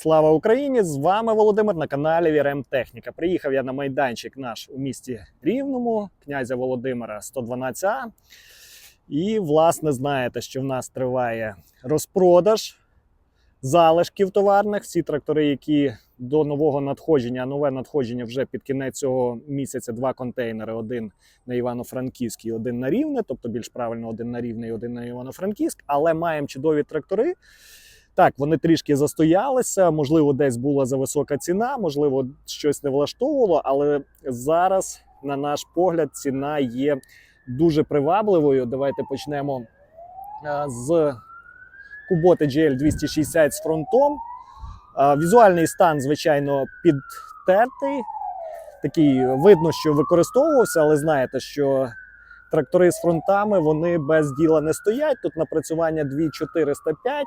Слава Україні! З вами Володимир на каналі Вірем Техніка. Приїхав я на майданчик наш у місті Рівному, князя Володимира 112А. І, власне, знаєте, що в нас триває розпродаж залишків товарних. Всі трактори, які до нового надходження, а нове надходження вже під кінець цього місяця два контейнери: один на Івано-Франківський, один на Рівне, тобто більш правильно, один на Рівне і один на Івано-Франківськ. Але маємо чудові трактори. Так, вони трішки застоялися, можливо, десь була за висока ціна, можливо, щось не влаштовувало, але зараз, на наш погляд, ціна є дуже привабливою. Давайте почнемо з Куботи GL 260 з фронтом. Візуальний стан, звичайно, підтертий. Такий видно, що використовувався, але знаєте, що трактори з фронтами вони без діла не стоять. Тут напрацювання 2405.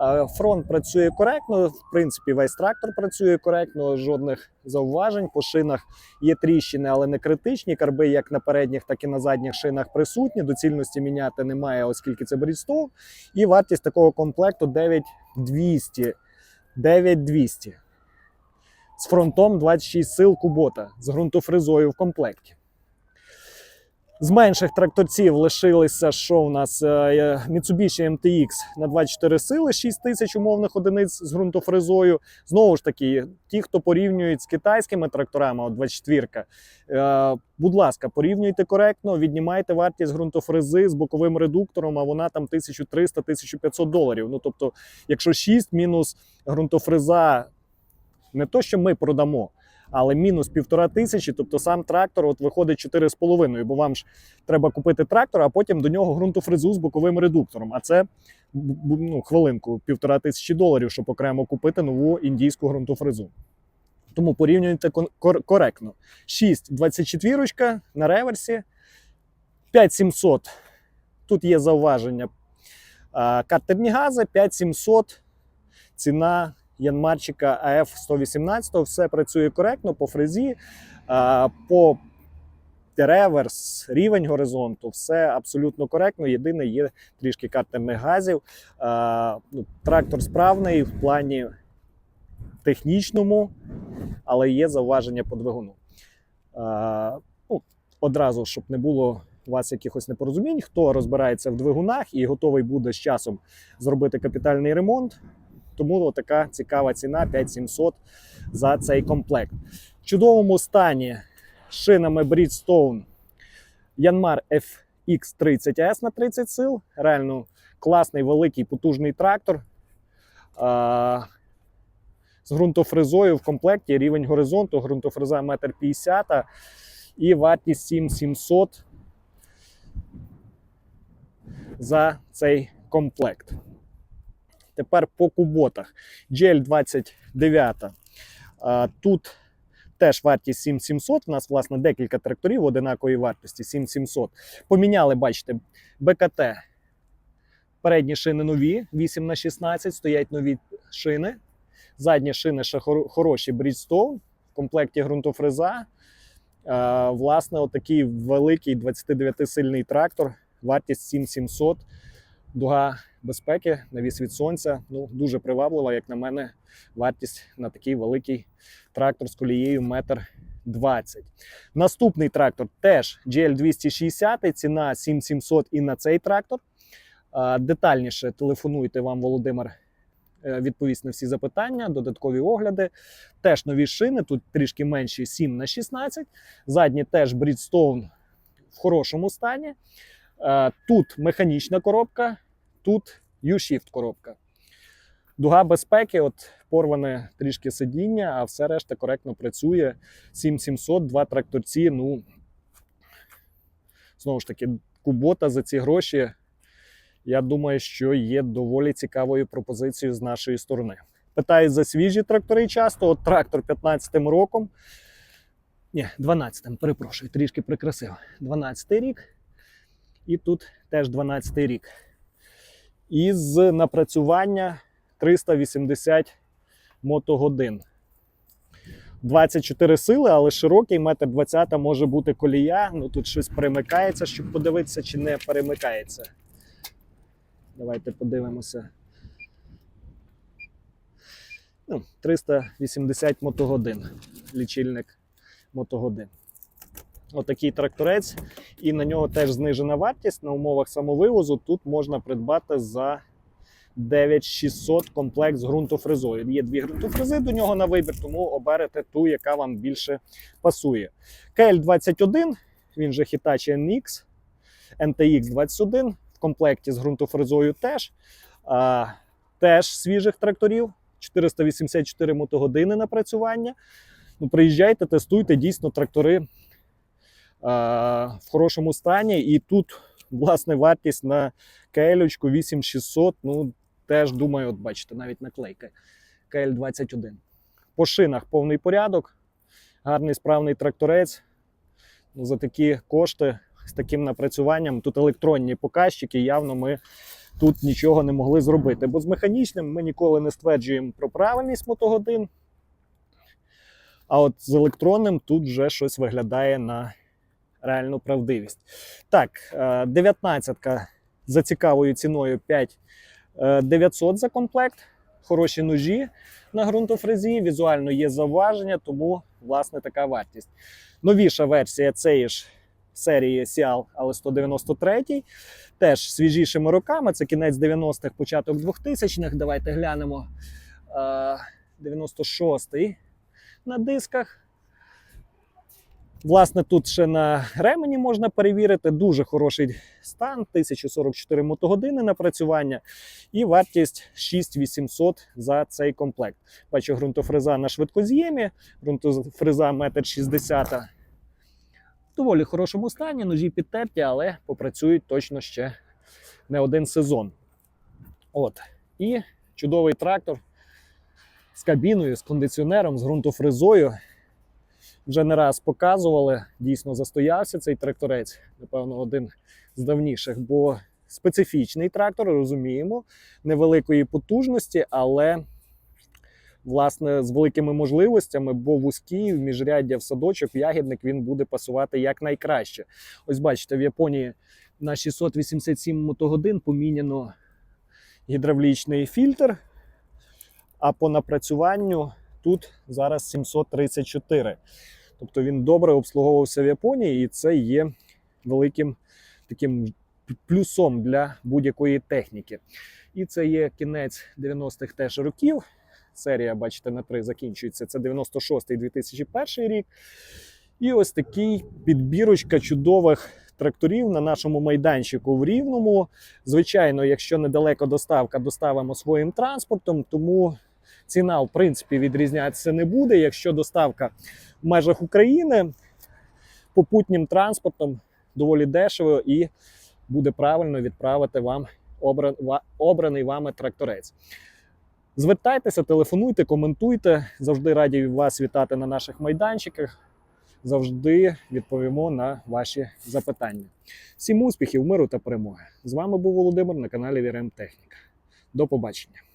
Е, Фронт працює коректно. В принципі, весь трактор працює коректно, жодних зауважень. По шинах є тріщини, але не критичні. Карби як на передніх, так і на задніх шинах присутні. Доцільності міняти немає, оскільки це Брідстоун. І вартість такого комплекту 9200. 9200. З фронтом 26 сил кубота з ґрунтофрезою в комплекті. З менших тракторців лишилися, що у нас е, Mitsubishi MTX на 24 сили, 6 тисяч умовних одиниць з ґрунтофрезою. Знову ж таки, ті, хто порівнюють з китайськими тракторами, от 24 е, будь ласка, порівнюйте коректно, віднімайте вартість ґрунтофрези з боковим редуктором, а вона там 1300-1500 доларів. Ну тобто, якщо 6 мінус ґрунтофреза, не то, що ми продамо але мінус півтора тисячі, тобто сам трактор от виходить 4,5, бо вам ж треба купити трактор, а потім до нього ґрунтофрезу з боковим редуктором. А це ну, хвилинку, півтора тисячі доларів, щоб окремо купити нову індійську ґрунтофрезу. Тому порівнюйте коректно. 6 24 на реверсі, 5700. Тут є зауваження. Картерні гази 5700. Ціна Янмарчика АФ 118 все працює коректно по фрезі, по реверс, рівень горизонту, все абсолютно коректно. Єдине, є трішки картерних газів. Ну, Трактор справний в плані технічному, але є зауваження по двигуну. Ну, одразу, щоб не було у вас якихось непорозумінь, хто розбирається в двигунах і готовий буде з часом зробити капітальний ремонт. Тому така цікава ціна 5700 за цей комплект. В чудовому стані шинами Bridgestone Yanmar FX30S на 30 сил. Реально класний, великий, потужний трактор. А, з ґрунтофрезою в комплекті рівень горизонту, ґрунтофреза 1,50 м і вартість 7700 за цей комплект. Тепер по куботах. GL 29. Тут теж вартість 7700. У нас, власне, декілька тракторів одинакової вартості 7700. Поміняли, бачите, БКТ. Передні шини нові, 8 на 16 стоять нові шини. Задні шини ще хоро- хороші Bridgestone. В комплекті ґрунтофреза. Власне, отакий великий 29-сильний трактор. Вартість 7700. Дуга безпеки, навіс від сонця. Ну, дуже приваблива, як на мене, вартість на такий великий трактор з колією метр 20. Наступний трактор теж GL260, ціна 7700 і на цей трактор. Детальніше телефонуйте вам, Володимир. е, Відповість на всі запитання, додаткові огляди. Теж нові шини, тут трішки менші 7 на 16. Задні теж Bridgestone в хорошому стані. Е, Тут механічна коробка, тут U-Shift коробка. Дуга безпеки, от порване трішки сидіння, а все решта коректно працює. 7700, два тракторці. Ну, знову ж таки, кубота за ці гроші. Я думаю, що є доволі цікавою пропозицією з нашої сторони. Питають за свіжі трактори часто. От трактор 15-м роком. Ні, 12-м, перепрошую, трішки прикрасив. 12-й рік. І тут теж 12-й рік. Із напрацювання 380 мотогодин. 24 сили, але широкий, метр 20 може бути колія. Ну тут щось перемикається, щоб подивитися, чи не перемикається. Давайте подивимося. Ну, 380 мотогодин. Лічильник мотогодин. Отакий тракторець, і на нього теж знижена вартість на умовах самовивозу. Тут можна придбати за 9600 комплект з ґрунтофрезою. Є дві ґрунтофрези до нього на вибір, тому оберете ту, яка вам більше пасує. KL21, він же Hitachi NX, NTX 21 в комплекті з ґрунтофрезою теж. А, теж свіжих тракторів, 484 мотогодини напрацювання. Ну, приїжджайте, тестуйте дійсно трактори в хорошому стані. І тут, власне, вартість на КЛ 8600. Ну, теж думаю, от бачите, навіть наклейка КЛ21. По шинах повний порядок, гарний справний тракторець. Ну, за такі кошти з таким напрацюванням. Тут електронні показчики, явно ми тут нічого не могли зробити. Бо з механічним ми ніколи не стверджуємо про правильність мотогодин. А от з електронним тут вже щось виглядає на реальну правдивість. Так, 19-ка за цікавою ціною 5900 за комплект. Хороші ножі на ґрунтофрезі, візуально є заваження, тому власне така вартість. Новіша версія цієї ж серії Cial, але 193 теж свіжішими роками. Це кінець 90-х, початок 2000-х. Давайте глянемо. Е, 96-й на дисках. Власне, тут ще на ремені можна перевірити. Дуже хороший стан, 1044 мотогодини напрацювання і вартість 6800 за цей комплект. Бачу, ґрунтофреза на швидкоз'ємі, ґрунтофреза 1,60 м. В доволі хорошому стані, ножі підтерті, але попрацюють точно ще не один сезон. От. І чудовий трактор з кабіною, з кондиціонером, з ґрунтофрезою. Вже не раз показували, дійсно застоявся цей тракторець, напевно, один з давніших, бо специфічний трактор, розуміємо, невеликої потужності, але власне з великими можливостями, бо вузький в міжряддя в садочок, в ягідник він буде пасувати якнайкраще. Ось бачите, в Японії на 687 мотогодин поміняно гідравлічний фільтр, а по напрацюванню тут зараз 734. Тобто він добре обслуговувався в Японії, і це є великим таким плюсом для будь-якої техніки. І це є кінець 90-х теж років. Серія, бачите, на три закінчується. Це 96-й 2001 рік. І ось такий підбірочка чудових тракторів на нашому майданчику в Рівному. Звичайно, якщо недалеко доставка, доставимо своїм транспортом, тому ціна, в принципі, відрізнятися не буде. Якщо доставка в межах України попутнім транспортом доволі дешево і буде правильно відправити вам обраний вами тракторець. Звертайтеся, телефонуйте, коментуйте. Завжди раді вас вітати на наших майданчиках. Завжди відповімо на ваші запитання. Всім успіхів, миру та перемоги! З вами був Володимир на каналі Вірем Техніка. До побачення.